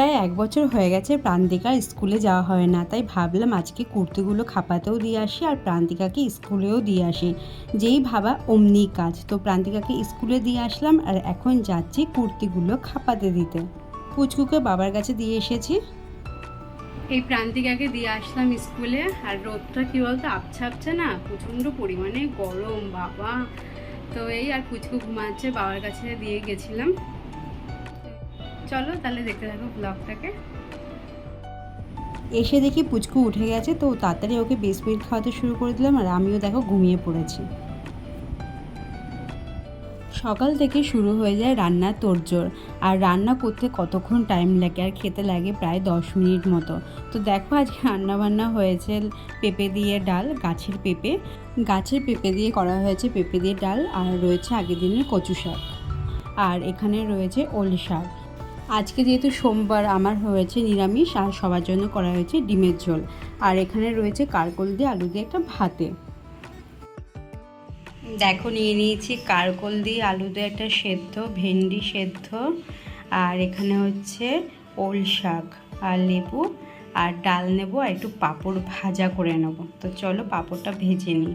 প্রায় এক বছর হয়ে গেছে প্রান্তিকার স্কুলে যাওয়া হয় না, তাই ভাবলাম আজকে কুর্তিগুলো খাপাতেও দিয়ে আসি আর প্রান্তিকাকে স্কুলেও দিয়ে আসি। যেই ভাবা অমনি কাজ। তো প্রান্তিকাকে স্কুলে দিয়ে আসলাম আর এখন যাচ্ছি কুর্তিগুলো খাপাতে দিতে। পুচকুকে বাবার কাছে দিয়ে এসেছি। এই প্রান্তিকাকে দিয়ে আসলাম স্কুলে আর রোদটা কী বলতো আবছা আবছা না? প্রচণ্ড পরিমাণে গরম, বাবা। তো এই আর পুচকু ঘুমাচ্ছে, বাবার কাছে দিয়ে গেছিলাম। চলো তাহলে দেখতে থাকো ব্লগটাকে এসে দেখি পুচকু উঠে গেছে, তো তাড়াতাড়ি ওকে বিস্কুট খাওয়াতে শুরু করে দিলাম আর আমিও দেখো ঘুমিয়ে পড়েছি। সকাল থেকে শুরু হয়ে যায় রান্নার তোড়জোড়, আর রান্না করতে কতক্ষণ টাইম লাগে আর খেতে লাগে প্রায় দশ মিনিট মতো। তো দেখো আজকে রান্না বান্না হয়েছে পেঁপে দিয়ে ডাল, গাছের পেঁপে। গাছের পেঁপে দিয়ে করা হয়েছে পেঁপে দিয়ে ডাল, আর রয়েছে আগের দিনের কচু শাক। আর এখানে রয়েছে ওল শাক। আজকে যেহেতু সোমবার আমার হয়েছে নিরামিষ, আর সবার জন্য করা হয়েছে ডিমের ঝোল। আর এখানে রয়েছে কারকল দিয়ে আলু দিয়ে একটা ভাতে। দেখো, নিয়ে নিয়েছি কারকল দিয়ে আলু দিয়ে একটা সেদ্ধ, ভেন্ডি সেদ্ধ, আর এখানে হচ্ছে ওল শাক আর লেবু। আর ডাল নেব আর একটু পাঁপড় ভাজা করে নেব। তো চলো পাঁপড়টা ভেজে নিই।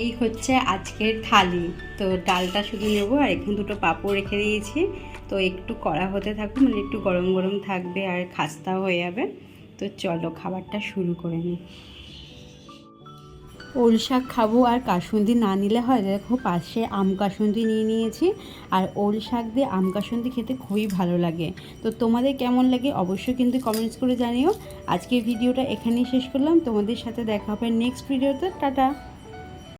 এই হচ্ছে আজকের থালি। তো ডালটা শুধু নেব আর এখানে দুটো পাপড় রেখে দিয়েছি। তো একটু কড়া হতে থাকবে মানে একটু গরম গরম থাকবে আর খাস্তাও হয়ে যাবে। তো চলো খাবারটা শুরু করে নিই। ওল শাক খাব আর কাসুন্দি না নিলে হয় দেখো পাশে আম কাসুন্দি নিয়ে নিয়েছি আর ওল শাক দিয়ে আম কাসুন্দি খেতে খুবই ভালো লাগে। তো তোমাদের কেমন লাগে অবশ্যই কিন্তু কমেন্টস করে জানিও। আজকের ভিডিওটা এখানেই শেষ করলাম। তোমাদের সাথে দেখা হবে নেক্সট ভিডিওতে টাটা।